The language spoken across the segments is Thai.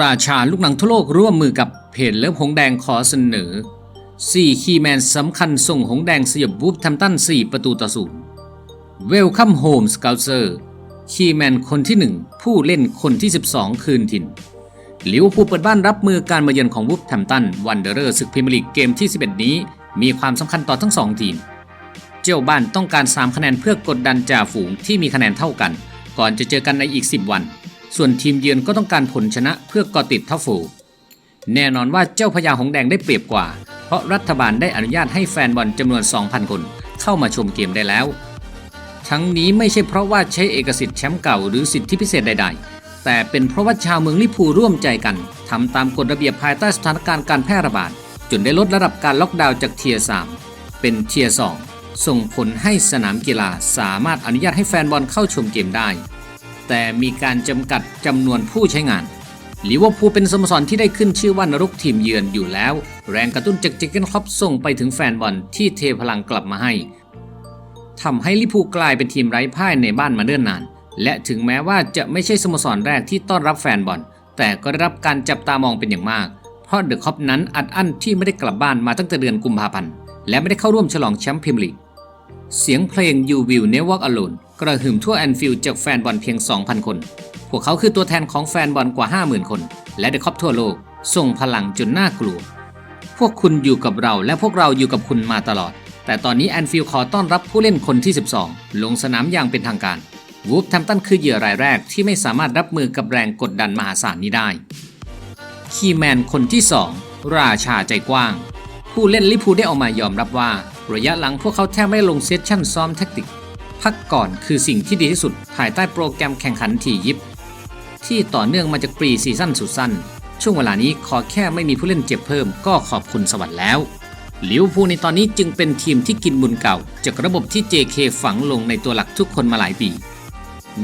ราชาลูกหนังทั่วโลกร่วมมือกับเพจเลิฟหงแดงขอเสนอ 4 คีแมนสำคัญส่งหงแดงสยบวูฟทมตัน4 ประตูต่อศูนย์เวลคัมโฮมสเกลเซอร์คีแมนคนที่ 1 ผู้เล่นคนที่ 12 คืนถิ่นลิเวอร์พูลเปิดบ้านรับมือการมาเยือนของวูฟแทมตันวันเดอร์ศึกพรีเมียร์ลีกเกมที่ 11 นี้ มีความสำคัญต่อทั้ง 2 ทีม เจ้าบ้านต้องการ 3 คะแนนเพื่อกดดันจ่าฝูงที่มีคะแนนเท่ากัน ก่อนจะเจอกันในอีก 10 วัน ส่วนทีมเยือนก็ต้องการผลชนะเพื่อกอติดท็อปโฟแน่นอนว่าเจ้าพญาหงแดงได้เปรียบกว่า เพราะรัฐบาลได้อนุญาตให้แฟนบอลจำนวน 2,000 คนเข้ามาชมเกมได้แล้ว ทั้งนี้ไม่ใช่เพราะว่าใช้เอกสิทธิ์แชมป์เก่าหรือสิทธิพิเศษใด ๆ แต่เป็นเพราะว่าชาวเมืองลิพูร่วมใจกันทำตามกฎระเบียบภายใต้สถานการณ์การแพร่ระบาดจนได้ลดระดับการล็อกดาวน์จากเทียร์3เป็นเทียร์2ส่งผลให้สนามกีฬาสามารถอนุญาตให้แฟนบอลเข้าชมเกมได้ แต่มีการจำกัดจำนวนผู้ใช้งานลิเวอร์พูลเป็นสโมสรที่ได้ขึ้นชื่อว่านรกทีมเยือนอยู่แล้ว แรงกระตุ้นจากเจเกนคล็อปส่งไปถึงแฟนบอลที่เทพลังกลับมาให้ทำให้ลิพูกลายเป็นทีมไร้พ่ายในบ้านมาเนิ่นนาน และถึงแม้ว่าจะไม่ใช่สโมสรแรกที่ต้อนรับแฟนบอล แต่ก็ได้รับการจับตามองเป็นอย่างมาก เพราะเดอะคอปนั้นอัดอั้นที่ไม่ได้กลับบ้านมาตั้งแต่เดือนกุมภาพันธ์และไม่ได้เข้าร่วมฉลองแชมป์พรีเมียร์ลีกเสียงเพลง You Will Never Walk Alone กระหึ่มทั่วแอนฟิลด์จากแฟนบอลเพียง 2,000 คน พวกเขาคือตัวแทนของแฟนบอลกว่า 50,000 คน และเดอะคอปทั่วโลกส่งพลังจนน่ากลัว พวกคุณอยู่กับเราและพวกเราอยู่กับคุณมาตลอด แต่ตอนนี้แอนฟิลด์ขอต้อนรับผู้เล่นคนที่ 12 ลงสนามอย่างเป็นทางการ วูฟแทมตันคือเหยื่อรายแรกที่ไม่สามารถรับมือกับแรงกดดันมหาศาลนี้ได้ คีแมนคนที่ 2 ราชาใจกว้าง ผู้เล่นลิพูได้ออกมายอมรับว่า ระยะหลังพวกเขาแทบไม่ลงเซสชั่นซ้อมแท็กติก พักก่อนคือสิ่งที่ดีที่สุดภายใต้โปรแกรมแข่งขันถี่ยิบ ที่ต่อเนื่องมาจากปรีซีซั่นสุดสั้น ช่วงเวลานี้ขอแค่ไม่มีผู้เล่นเจ็บเพิ่มก็ขอบคุณสวรรค์แล้วลิวพูในตอนนี้จึงเป็นทีมที่กินบุญเก่า จากระบบที่ JK ฝังลงในตัวหลักทุกคนมาหลายปี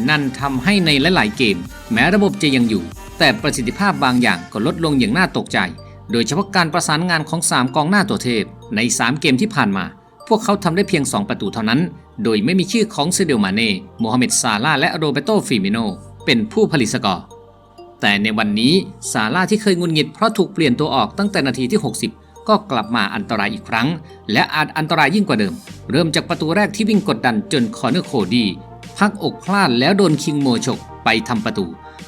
นั่นทำให้ในหลายๆเกม แม้ระบบจะยังอยู่ แต่ประสิทธิภาพบางอย่างก็ลดลงอย่างน่าตกใจ โดยเฉพาะการประสานงานของ 3 กองหน้าตัวเทพใน 3 เกมที่ผ่านมา พวกเขาทำได้เพียง 2 ประตูเท่านั้น โดยไม่มีชื่อของเซเดลมาเน่โมฮัมเหม็ดซาลาและโรเบโตฟิมิโน เป็นผู้ผลิตสกอร์ แต่ในวันนี้ซาลาที่เคยงุนงิดเพราะถูกเปลี่ยนตัวออกตั้งแต่นาทีที่ 60 ก็กลับมาอันตรายอีกครั้ง และอาจอันตรายยิ่งกว่าเดิม เริ่มจากประตูแรกที่วิ่งกดดันจนคอร์เนอร์โคดีพักอกพลาดแล้วโดนคิงโมฉกไปทำประตู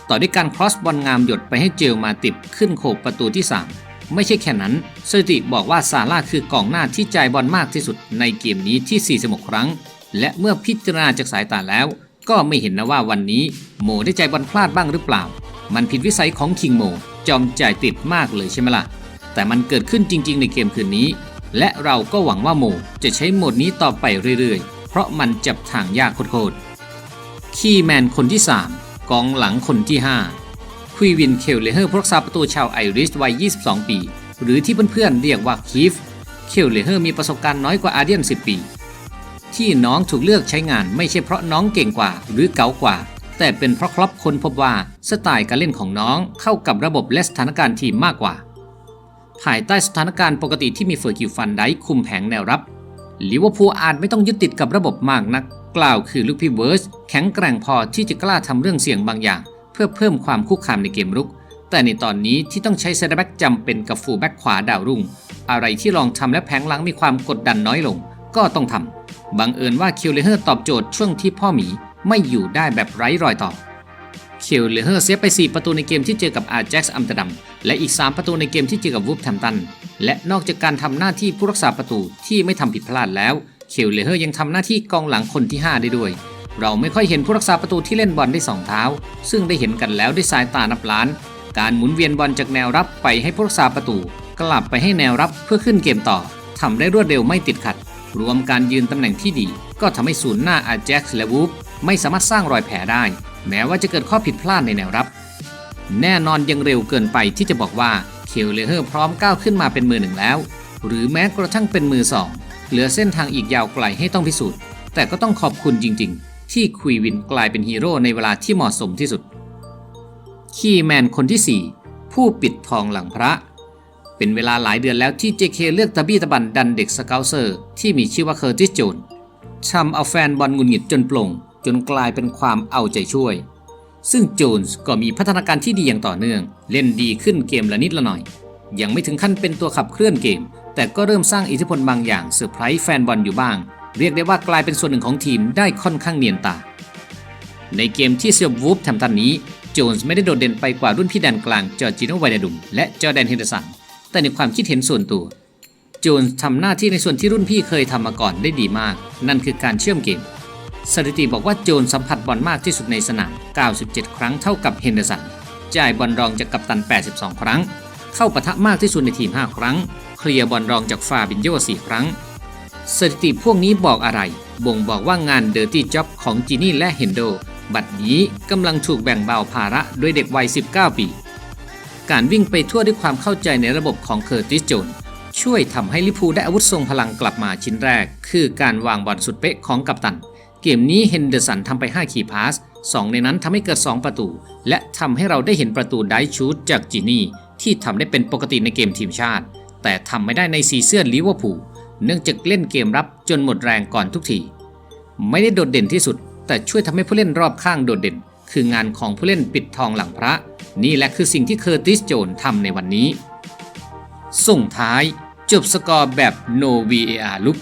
ต่อด้วยการครอสบอลงามหยดไปให้เจลมาติดขึ้นโขบประตูที่ 3 ไม่ใช่แค่นั้น สถิติบอกว่าซาร่าคือกองหน้าที่จ่ายบอลมากที่สุดในเกมนี้ที่ 46 ครั้ง และเมื่อพิจารณาจากสายตาแล้ว ก็ไม่เห็นนะว่าวันนี้โมได้ใจบอลพลาดบ้างหรือเปล่า มันผิดวิสัยของคิงโม จอมจ่ายติดมากเลยใช่ไหมล่ะ แต่มันเกิดขึ้นจริง ๆ ในเกมคืนนี้ และเราก็หวังว่าโมจะใช้โหมดนี้ต่อไปเรื่อยๆ เพราะมันจับทางยากโคตรๆคีย์แมนคนที่ 3 กองหลังคนที่ 5 คุยวินเคลเลเฮอร์ผู้รักษาประตูชาวไอริชวัย 22 ปี หรือที่เพื่อนๆเรียกว่าคีฟ เคลเลเฮอร์มีประสบการณ์น้อยกว่าอาเดียน 10 ปี ที่น้องถูกเลือกใช้งานไม่ใช่เพราะน้องเก่งกว่าหรือเก๋ากว่า แต่เป็นเพราะครอปคนพบว่าสไตล์การเล่นของน้องเข้ากับระบบและสถานการณ์ทีมมากกว่า ภายใต้สถานการณ์ปกติที่มีเฟอร์กิวฟันไดคุมแผงแนวรับลิเวอร์พูลอาจไม่ต้องยึดติดกับระบบมากนัก กล่าวคือลูกพี่เวิร์สแข็งแกร่งพอที่จะกล้าทำเรื่องเสี่ยงบางอย่าง พื่อเพิ่มความคุกคามในเกมรุก แต่ในตอนนี้ที่ต้องใช้เซนเตอร์แบ็กจำเป็นกับฟูลแบ็กขวาดาวรุ่ง อะไรที่ลองทำและแผงหลังมีความกดดันน้อยลง ก็ต้องทำบังเอิญว่าคิวเลเฮอร์ตอบโจทย์ช่วงที่พ่อหมีไม่อยู่ได้แบบไร้รอยต่อเคลเลเฮอร์เซฟไป 4 ประตูในเกมที่เจอกับอาร์แจ็กซ์อัมสเตอร์ดัมและอีก 3 ประตูในเกมที่เจอกับวูฟแทมตันและนอกจากการทำหน้าที่ผู้รักษาประตูที่ไม่ทำผิดพลาดแล้วเคลเลเฮอร์ยังทำหน้าที่กองหลังคนที่ 5 ได้ด้วย เราไม่ค่อยเห็นผู้รักษาประตูที่เล่นบอลได้สองเท้า ซึ่งได้เห็นกันแล้วด้วยสายตานับล้าน การหมุนเวียนบอลจากแนวรับไปให้ผู้รักษาประตู กลับไปให้แนวรับเพื่อขึ้นเกมต่อทำได้รวดเร็วไม่ติดขัด รวมการยืนตำแหน่งที่ดี ก็ทำให้ศูนย์หน้าอาแจ็กและวูฟไม่สามารถสร้างรอยแผลได้ แม้ว่าจะเกิดข้อผิดพลาดในแนวรับ แน่นอนยังเร็วเกินไปที่จะบอกว่าเคลเลเฮอร์พร้อมก้าวขึ้นมาเป็นมือหนึ่งแล้ว หรือแม้กระทั่งเป็นมือสองเหลือเส้นทางอีกยาวไกลให้ต้องพิสูจน์ แต่ก็ต้องขอบคุณจริง ๆ ที่คุยวินกลายเป็นฮีโร่ในเวลาที่เหมาะสมที่สุด คีแมนคนที่ 4 ผู้ปิดทองหลังพระ เป็นเวลาหลายเดือนแล้วที่ JK เลือกตะบี้ตะบันดันเด็กสเกลเซอร์ที่มีชื่อว่าเคอร์ติสโจนทำเอาแฟนบอลงุนหงิดจนปลงจนกลายเป็นความเอาใจช่วย ซึ่งโจนส์ก็มีพัฒนาการที่ดีอย่างต่อเนื่อง เล่นดีขึ้นเกมละนิดละหน่อย ยังไม่ถึงขั้นเป็นตัวขับเคลื่อนเกม แต่ก็เริ่มสร้างอิทธิพลบางอย่างเซอร์ไพรส์แฟนบอลอยู่บ้าง เรียกได้ว่ากลายเป็นส่วนหนึ่งของทีมได้ค่อนข้างเนียนตา ในเกมที่เซียบวูฟทำตันนี้ โจนส์ไม่ได้โดดเด่นไปกว่ารุ่นพี่แดนกลางจอร์จิโนไวนาดุมและจอแดนเฮนเดอร์สัน แต่ในความคิดเห็นส่วนตัว โจนส์ทำหน้าที่ในส่วนที่รุ่นพี่เคยทำมาก่อนได้ดีมาก นั่นคือการเชื่อมเกม สถิติบอกว่าโจนส์สัมผัสบอลมากที่สุดในสนาม 97 ครั้งเท่ากับเฮนเดอร์สัน จ่ายบอลรองจากกัปตัน 82 ครั้ง เข้าปะทะมากที่สุดในทีม 5 ครั้ง เคลียร์บอลรองจากฟาบินโย4ครั้ง สถิติพวกนี้บอกอะไร บ่งบอกว่างานเดอร์ตี้จ็อบของจีนี่และเฮนโด บัดนี้กำลังถูกแบ่งเบาภาระด้วยเด็กวัย 19 ปี การวิ่งไปทั่วด้วยความเข้าใจในระบบของเคอร์ติสโจนช่วยทำให้ลิพูได้อาวุธทรงพลังกลับมาชิ้นแรก คือการวางบอลสุดเป๊ะของกัปตัน เกมนี้เฮนเดอร์สันทำไป5คีพาส2ในนั้นทำให้เกิด 2 ประตู และทำให้เราได้เห็นประตูไดชูตจากจินี่ที่ทำได้เป็นปกติในเกมทีมชาติ แต่ทำไม่ได้ในซีเสื้อลิเวอร์พูล เนื่องจากเล่นเกมรับจนหมดแรงก่อนทุกที ไม่ได้โดดเด่นที่สุด แต่ช่วยทำให้ผู้เล่นรอบข้างโดดเด่น คืองานของผู้เล่นปิดทองหลังพระ นี่แหละคือสิ่งที่เคอร์ติสโจนทำในวันนี้ ส่งท้ายจบสกอร์แบบ no VAR ลุก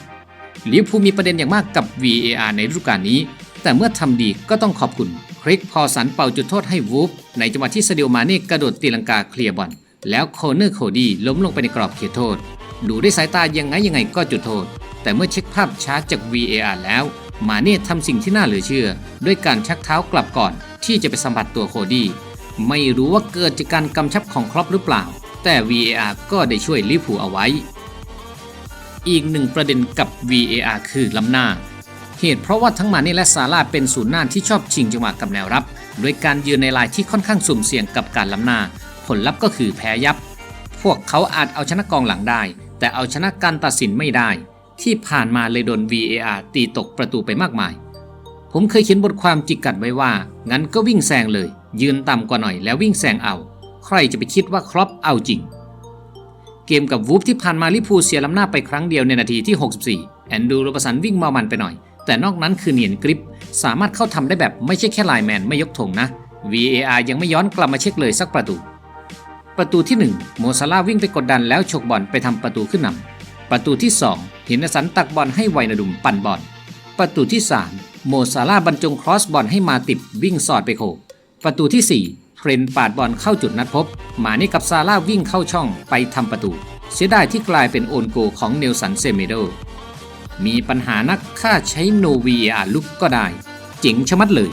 ลิเวอร์พูลมีประเด็นอย่างมากกับ VAR ในฤดูกาลนี้ แต่เมื่อทำดีก็ต้องขอบคุณคริกพอสันเป่าจุดโทษให้วูฟในจังหวะที่ซาดิโอมาเน่กระโดดตีลังกาเคลียร์บอลแล้วโคเนอร์โคดี้ล้มลงไปในกรอบเขตโทษ ดูด้วยสายตายังไงยังไงก็จุดโทษ แต่เมื่อเช็คภาพช้าจาก VAR แล้ว มาเน่ทำสิ่งที่น่าเหลือเชื่อ ด้วยการชักเท้ากลับก่อน ที่จะไปสัมผัสตัวโคดี้ไม่รู้ว่าเกิดจากการกำชับของครอปหรือเปล่า แต่ VAR ก็ได้ช่วยลิเวอร์พูเอาไว้ อีกหนึ่งประเด็นกับ VAR คือล้ำหน้า เหตุเพราะว่าทั้งมาเน่และซาร่าเป็นศูนย์หน้าที่ชอบชิงจังหวะกับแนวรับโดยการยืนในลายที่ค่อนข้างสุ่มเสี่ยงกับการล้ำหน้า ผลลัพธ์ก็คือแพ้ยับ พวกเขาอาจเอาชนะกองหลังได้ แต่เอาชนะการตัดสินไม่ได้ ที่ผ่านมาเลยโดน VAR ตีตกประตูไปมากมาย ผมเคยเขียนบทความจิกกัดไว้ว่า งั้นก็วิ่งแซงเลย ยืนต่ำกว่าหน่อยแล้ววิ่งแซงเอา ใครจะไปคิดว่าครอปเอาจริง เกมกับวูฟที่ผ่านมาลิพูเสียล้ำหน้าไปครั้งเดียวในนาทีที่ 64 แอนดูโรบสันวิ่งเมามันไปหน่อย แต่นอกนั้นคือเนียนกริป สามารถเข้าทำได้แบบไม่ใช่แค่ไลแมนไม่ยกธงนะ VAR ยังไม่ย้อนกลับมาเช็คเลยสักประตู ประตูที่ 1 โมซาลาวิ่งไปกดดันแล้วฉกบอลไปทำประตูขึ้นนำประตูที่2เห็นสันตักบอลให้ไวนาดุมปั่นบอล ประตูที่ 3 โมซาลาบรรจงครอสบอลให้มาติบวิ่งสอดไปโขประตูที่ 4 เทรนปาดบอลเข้าจุดนัดพบ มานี่กับซาร่าวิ่งเข้าช่องไปทำประตู เสียดายที่กลายเป็นโอนโกของเนลสันเซเมโด มีปัญหานักค่าใช้โนวีอาลุกก็ได้ เจ๋งชะมัดเลย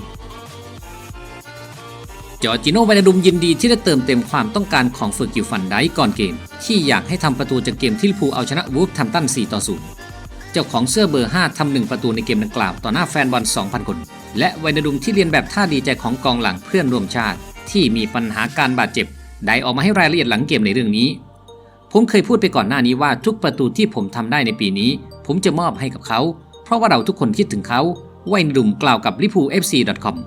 จอร์จิโนไวนาดุมยินดีที่ได้เติมเต็มความต้องการของเฟอร์กิลฟันไดก่อนเกม ที่อยากให้ทำประตูจากเกมที่ลิพูเอาชนะวูฟทำตัน 4 ต่อ 0 เจ้าของเสื้อเบอร์ 5ทำหนึ่งประตูในเกมดังกล่าวต่อหน้าแฟนบอล 2,000 คน และไวนาดุมที่เรียนแบบท่าดีใจของกองหลังเพื่อนร่วมชาติ ที่มีปัญหาการบาดเจ็บ ได้ออกมาให้รายละเอียดหลังเกมในเรื่องนี้ ผมเคยพูดไปก่อนหน้านี้ว่าทุกประตูที่ผมทำได้ในปีนี้ ผมจะมอบให้กับเขา เพราะว่าเราทุกคนคิดถึงเขาไวนาดุมกล่าวกับ l i p o o l FC com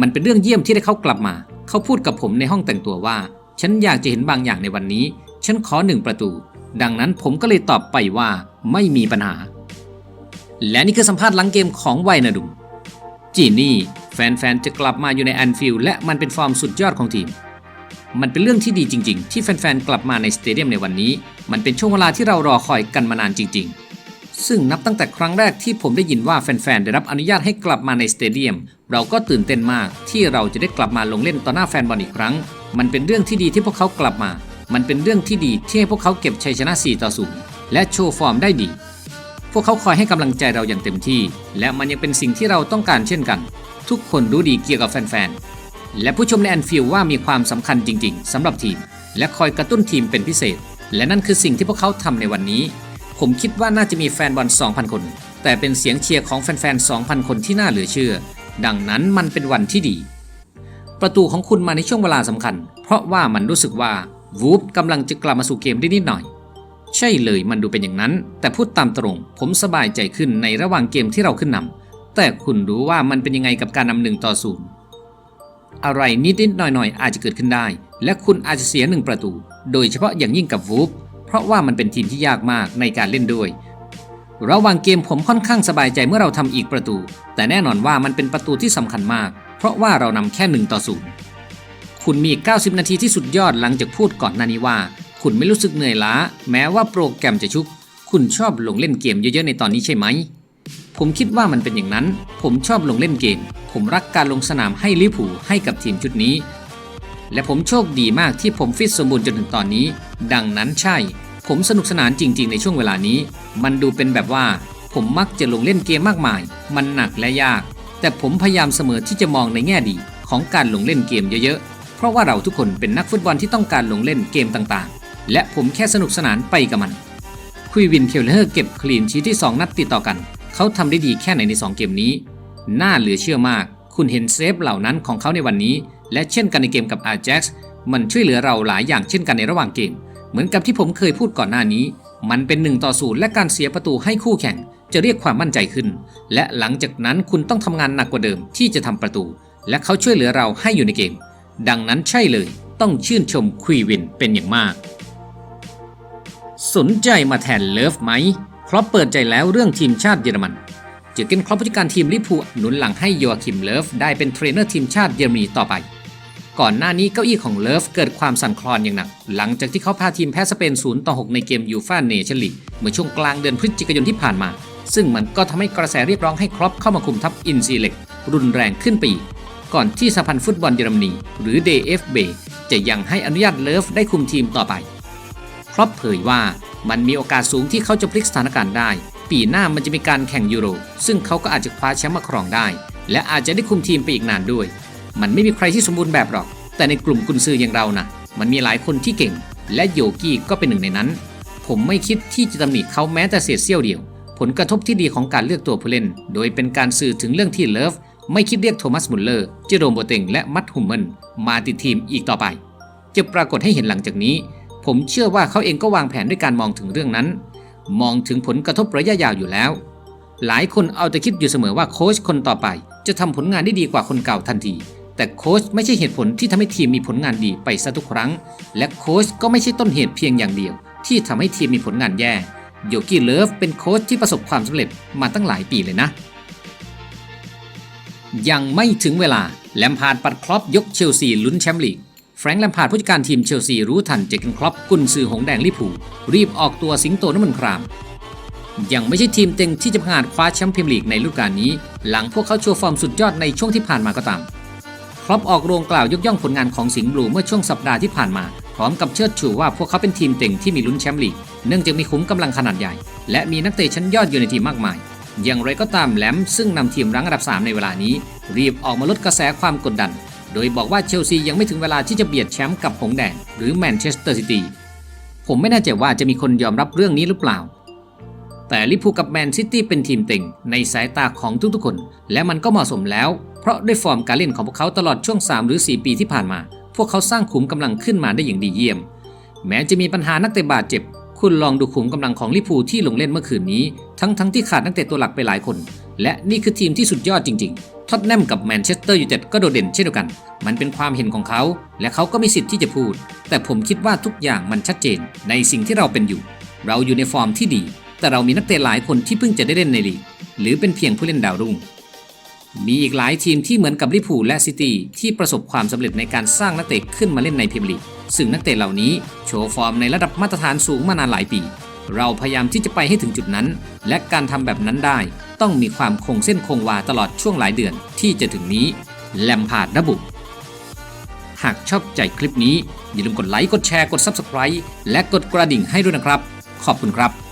มันเป็นเรื่องเยี่ยมที่ได้เขากลับมา เขาพูดกับผมในห้องแต่งตัวว่า ฉันอยากจะเห็นบางอย่างในวันนี้ ฉันขอหนึ่งประตู ดังนั้นผมก็เลยตอบไปว่าไม่มีปัญหา และนี่คือสัมภาษณ์หลังเกมของไวนาดุม จีนี่แฟนๆ จะกลับมาอยู่ในแอนฟิลด์และมันเป็นฟอร์มสุดยอดของทีม มันเป็นเรื่องที่ดีจริง ๆ ที่แฟนๆ กลับมาในสเตเดียมในวันนี้ มันเป็นช่วงเวลาที่เรารอคอยกันมานานจริง ๆ ซึ่งนับตั้งแต่ครั้งแรกที่ผมได้ยินว่าแฟนๆ ได้รับอนุญาตให้กลับมาในสเตเดียม เราก็ตื่นเต้นมากที่เราจะได้กลับมาลงเล่นต่อหน้าแฟนบอลอีกครั้ง มันเป็นเรื่องที่ดีที่พวกเขากลับมา มันเป็นเรื่องที่ดีที่ให้พวกเขาเก็บชัยชนะ 4 ต่อ 0 และโชว์ฟอร์มได้ดี พวกเขาคอยให้กำลังใจเราอย่างเต็มที่ และมันยังเป็นสิ่งที่เราต้องการเช่นกัน ทุกคนรู้ดีเกี่ยวกับแฟนๆ และผู้ชมในแอนฟิลด์ว่ามีความสำคัญจริง ๆสำหรับทีม และคอยกระตุ้นทีมเป็นพิเศษ และนั่นคือสิ่งที่พวกเขาทำในวันนี้ ผมคิดว่าน่าจะมีแฟนบอล 2,000 คน แต่เป็นเสียงเชียร์ของแฟนๆ 2,000 คนที่น่าเหลือเชื่อ ดังนั้นมันเป็นวันที่ดี ประตูของคุณมาในช่วงเวลาสำคัญ เพราะว่ามันรู้สึกว่าวูฟกำลังจะกลับมาสู่เกมได้นิดหน่อย ใช่เลยมันดูเป็นอย่างนั้น แต่พูดตามตรง ผมสบายใจขึ้นในระหว่างเกมที่เราขึ้นนำแต่คุณรู้ว่ามันเป็นยังไงกับการนำหนึ่งต่อศูนย์อะไรนิดๆหน่อยๆอาจจะเกิดขึ้นได้ และคุณอาจจะเสียหนึ่งประตู โดยเฉพาะอย่างยิ่งกับวูฟ ราะว่ามันเป็นทีมที่ยากมากในการเล่นด้วย ระหว่างเกมผมค่อนข้างสบายใจเมื่อเราทำอีกประตู แต่แน่นอนว่ามันเป็นประตูที่สำคัญมาก เพราะว่าเรานำแค่หนึ่งต่อศูนย์คุณมี 90 นาทีที่สุดยอดหลังจากพูดก่อนหน้านี้ว่า คุณไม่รู้สึกเหนื่อยล้า แม้ว่าโปรแกรมจะชุก คุณชอบลงเล่นเกมเยอะๆในตอนนี้ใช่ไหมผมคิดว่ามันเป็นอย่างนั้น ผมชอบลงเล่นเกม ผมรักการลงสนามให้ลิเวอร์พูลให้กับทีมชุดนี้ และผมโชคดีมากที่ผมฟิตสมบูรณ์จนถึงตอนนี้ ดังนั้นใช่ ผมสนุกสนานจริง ๆ ในช่วงเวลานี้ มันดูเป็นแบบว่า ผมมักจะลงเล่นเกมมากมาย มันหนักและยาก แต่ผมพยายามเสมอที่จะมองในแง่ดีของการลงเล่นเกมเยอะๆ เพราะว่าเราทุกคนเป็นนักฟุตบอลที่ต้องการลงเล่นเกมต่างๆ และผมแค่สนุกสนานไปกับมัน คุยวินเคลเลอร์เก็บคลีนชีทที่ 2 นัดติดต่อกัน เขาทำได้ดีแค่ไหนใน 2 เกมนี้ น่าเหลือเชื่อมาก คุณเห็นเซฟเหล่านั้นของเขาในวันนี้ และเช่นกันในเกมกับอาแจ็กซ์มันช่วยเหลือเราหลายอย่างเช่นกันในระหว่างเกม เหมือนกับที่ผมเคยพูดก่อนหน้านี้ มันเป็น1ต่อ0และการเสียประตูให้คู่แข่ง จะเรียกความมั่นใจขึ้น และหลังจากนั้นคุณต้องทำงานหนักกว่าเดิมที่จะทำประตู และเขาช่วยเหลือเราให้อยู่ในเกม ดังนั้นใช่เลย ต้องชื่นชมคุยวินเป็นอย่างมาก สนใจมาแทนเลิฟไหมครอปเปิดใจแล้วเรื่องทีมชาติเยอรมันเจอเกนครอปผู้จัดการทีมลิพูหนุนหลังให้โยอาคิมเลิฟได้เป็นเทรนเนอร์ทีมชาติเยอรมนีต่อไป ก่อนหน้านี้เก้าอี้ของเลิฟเกิดความสั่นคลอนอย่างหนัก หลังจากที่เขาพาทีมแพ้สเปน0ต่อ6ในเกมยูฟ่าเนชั่นลีกเมื่อช่วงกลางเดือนพฤศจิกายนที่ผ่านมา ซึ่งมันก็ทำให้กระแสเรียกร้องให้ครอปเข้ามาคุมทัพอินซีเล็กรุนแรงขึ้นไปอีกก่อนที่สหพันธ์ฟุตบอลเยอรมนีหรือ DFB จะยังให้อนุญาตเลิฟได้คุมทีมต่อไป ครอปเผยว่ามันมีโอกาสสูงที่เขาจะพลิกสถานการณ์ได้ ปีหน้ามันจะมีการแข่งยูโร ซึ่งเขาก็อาจจะคว้าแชมป์มาครองได้ และอาจจะได้คุมทีมไปอีกนานด้วย มันไม่มีใครที่สมบูรณ์แบบหรอก แต่ในกลุ่มกุนซืออย่างเรานะมันมีหลายคนที่เก่ง และโยกี้ก็เป็นหนึ่งในนั้น ผมไม่คิดที่จะตำหนิเขาแม้แต่เศษเสี้ยวเดียว ผลกระทบที่ดีของการเลือกตัวผู้เล่น โดยเป็นการสื่อถึงเรื่องที่เลิฟไม่คิดเรียกโทมัสมุลเลอร์เจโรมโบเต็งและมัตฮุมเมนมาติดทีมอีกต่อไป จะปรากฏให้เห็นหลังจากนี้ ผมเชื่อว่าเขาเองก็วางแผนด้วยการมองถึงเรื่องนั้น มองถึงผลกระทบระยะยาวอยู่แล้ว หลายคนเอาแต่คิดอยู่เสมอว่าโค้ชคนต่อไป จะทำผลงานได้ดีกว่าคนเก่าทันที แต่โค้ชไม่ใช่เหตุผลที่ทำให้ทีมมีผลงานดีไปซะทุกครั้ง และโค้ชก็ไม่ใช่ต้นเหตุเพียงอย่างเดียว ที่ทำให้ทีมมีผลงานแย่โยกี้เลิฟเป็นโค้ชที่ประสบความสำเร็จมาตั้งหลายปีเลยนะ ยังไม่ถึงเวลาแลมพาร์ดปัดครอปยกเชลซีลุ้นแชมป์ลีกแฟรงค์แลมพาร์ดผู้จัดการทีมเชลซีรู้ทันเจเกนครอปกุนซือหงแดงลิพูรีบออกตัวสิงโตน้ำมันครามยังไม่ใช่ทีมเต็งที่จะพงาดคว้าแชมป์พรีเมียร์ลีกในฤดูกาลนี้ หลังพวกเขาโชว์ฟอร์มสุดยอดในช่วงที่ผ่านมาก็ตาม ครอปออกโรงกล่าวยกย่องผลงานของสิงห์บลูเมื่อช่วงสัปดาห์ที่ผ่านมา พร้อมกับเชิดชูว่าพวกเขาเป็นทีมเต็งที่มีลุ้นแชมป์ลีก เนื่องจากมีขุมกำลังขนาดใหญ่ และมีนักเตะชั้นยอดอยู่ในทีมมากมาย อย่างไรก็ตามแหลมซึ่งนำทีมรั้งอันดับ 3 ในเวลานี้ รีบออกมาลดกระแสความกดดัน โดยบอกว่าเชลซียังไม่ถึงเวลาที่จะเบียดแชมป์กับหงแดงหรือแมนเชสเตอร์ซิตี้ผมไม่แน่ใจว่าจะมีคนยอมรับเรื่องนี้หรือเปล่า แต่ลิเวอร์พูลกับแมนซิตี้เป็นทีมเต็งในสายตาของทุกๆคน และมันก็เหมาะสมแล้ว เพราะด้วยฟอร์มการเล่นของพวกเขาตลอดช่วง 3 หรือ 4 ปีที่ผ่านมา พวกเขาสร้างขุมกำลังขึ้นมาได้อย่างดีเยี่ยม แม้จะมีปัญหานักเตะบาดเจ็บ คุณลองดูขุมกำลังของลิพูที่ลงเล่นเมื่อคืนนี้ ทั้งทั้งที่ขาดนักเตะตัวหลักไปหลายคน และนี่คือทีมที่สุดยอดจริงๆ ท็อตแนมกับแมนเชสเตอร์ยูไนเต็ดก็โดดเด่นเช่นเดียวกัน มันเป็นความเห็นของเขา และเขาก็มีสิทธิ์ที่จะพูด แต่ผมคิดว่าทุกอย่างมันชัดเจน ในสิ่งที่เราเป็นอยู่ เราอยู่ในฟอร์มที่ดี แต่เรามีนักเตะหลายคนที่เพิ่งจะได้เล่นในลีกหรือเป็นเพียงผู้เล่นดาวรุ่ง มีอีกหลายทีมที่เหมือนกับลิพูและซิตี้ที่ประสบความสำเร็จในการสร้างนักเตะขึ้นมาเล่นในพรีเมียร์ลีกซึ่งนักเตะเหล่านี้โชว์ฟอร์มในระดับมาตรฐานสูงมานานหลายปี เราพยายามที่จะไปให้ถึงจุดนั้น และการทำแบบนั้นได้ ต้องมีความคงเส้นคงวาตลอดช่วงหลายเดือนที่จะถึงนี้แลมพาร์ดระบุ หากชอบใจคลิปนี้อย่าลืมกดไลค์กดแชร์กด Subscribe และกดกระดิ่งให้ด้วยนะครับ ขอบคุณครับ